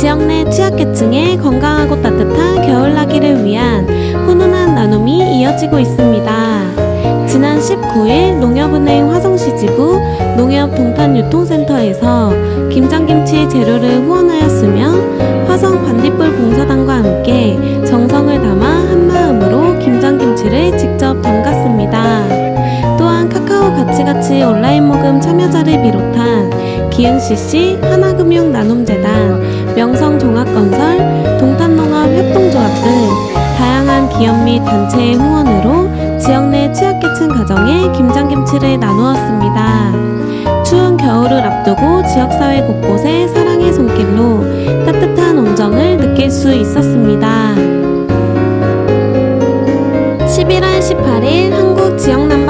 지역 내 취약계층의 건강하고 따뜻한 겨울나기를 위한 훈훈한 나눔이 이어지고 있습니다. 지난 19일 농협은행 화성시 지부 농협 동탄유통센터에서 김장김치 재료를 후원하였으며 화성 반딧불 봉사단과 비롯한 기흥CC 하나금융 나눔재단 명성종합건설 동탄농업 협동조합 등 다양한 기업 및 단체의 후원으로 지역 내 취약계층 가정에 김장김치를 나누었습니다. 추운 겨울을 앞두고 지역사회 곳곳에 사랑의 손길로 따뜻한 온정을 느낄 수 있었습니다. 11월 18일 한국 지역난방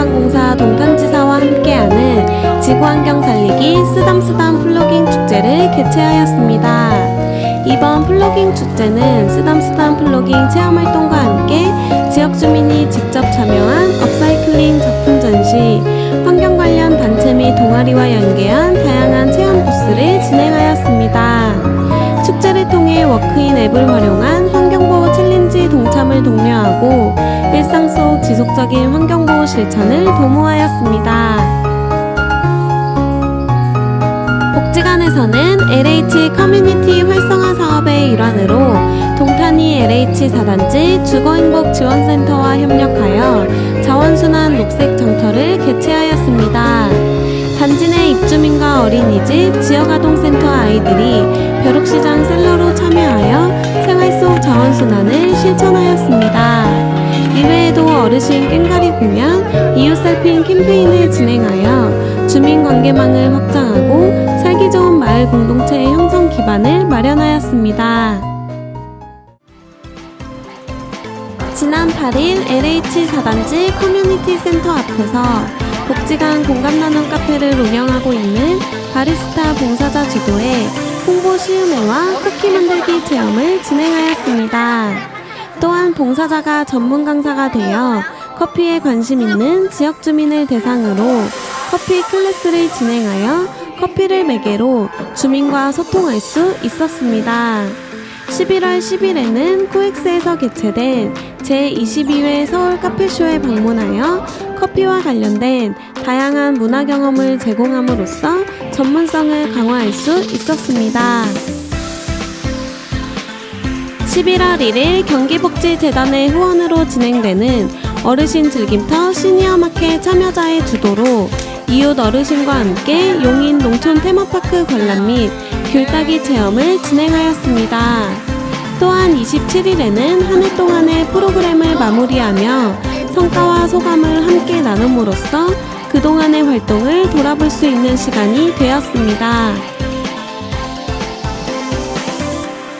이번 플로깅 축제는 쓰담쓰담 플로깅 체험활동과 함께 지역 주민이 직접 참여한 업사이클링 작품 전시, 환경 관련 단체 및 동아리와 연계한 다양한 체험 부스를 진행하였습니다. 축제를 통해 워크인 앱을 활용한 환경보호 챌린지 동참을 독려하고 일상 속 지속적인 환경보호 실천을 도모하였습니다. 복지관에서는 LH 커뮤니티 LH 4단지 주거행복지원센터와 협력하여 자원순환 녹색 장터를 개최하였습니다. 단지 내 입주민과 어린이집, 지역아동센터 아이들이 벼룩시장 셀러로 참여하여 생활 속 자원순환을 실천하였습니다. 이외에도 어르신 깽가리 공연, 이웃 살핀 캠페인을 진행하여 주민 관계망을 확장하고 살기 좋은 마을 공동체의 형성 기반을 마련하였습니다. 지난 8일 LH 4단지 커뮤니티 센터 앞에서 복지관 공감 나눔 카페를 운영하고 있는 바리스타 봉사자 주도의 홍보 시음회와 쿠키 만들기 체험을 진행하였습니다. 또한 봉사자가 전문 강사가 되어 커피에 관심 있는 지역 주민을 대상으로 커피 클래스를 진행하여 커피를 매개로 주민과 소통할 수 있었습니다. 11월 10일에는 코엑스에서 개최된 제22회 서울 카페쇼에 방문하여 커피와 관련된 다양한 문화 경험을 제공함으로써 전문성을 강화할 수 있었습니다. 11월 1일 경기복지재단의 후원으로 진행되는 어르신 즐김터 시니어 마켓 참여자의 주도로 이웃 어르신과 함께 용인 농촌 테마파크 관람 및 귤따기 체험을 진행하였습니다. 또한 27일에는 한 해 동안의 프로그램을 마무리하며 성과와 소감을 함께 나눔으로써 그동안의 활동을 돌아볼 수 있는 시간이 되었습니다.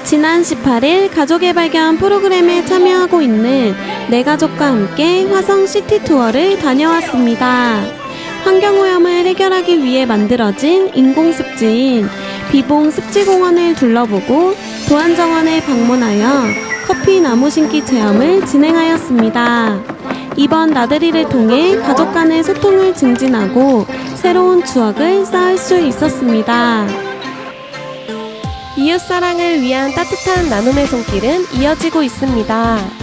지난 18일 가족의 발견 프로그램에 참여하고 있는 내 가족과 함께 화성 시티 투어를 다녀왔습니다. 환경오염을 해결하기 위해 만들어진 인공습지인 비봉 습지공원을 둘러보고 도안정원에 방문하여 커피 나무 심기 체험을 진행하였습니다. 이번 나들이를 통해 가족 간의 소통을 증진하고 새로운 추억을 쌓을 수 있었습니다. 이웃사랑을 위한 따뜻한 나눔의 손길은 이어지고 있습니다.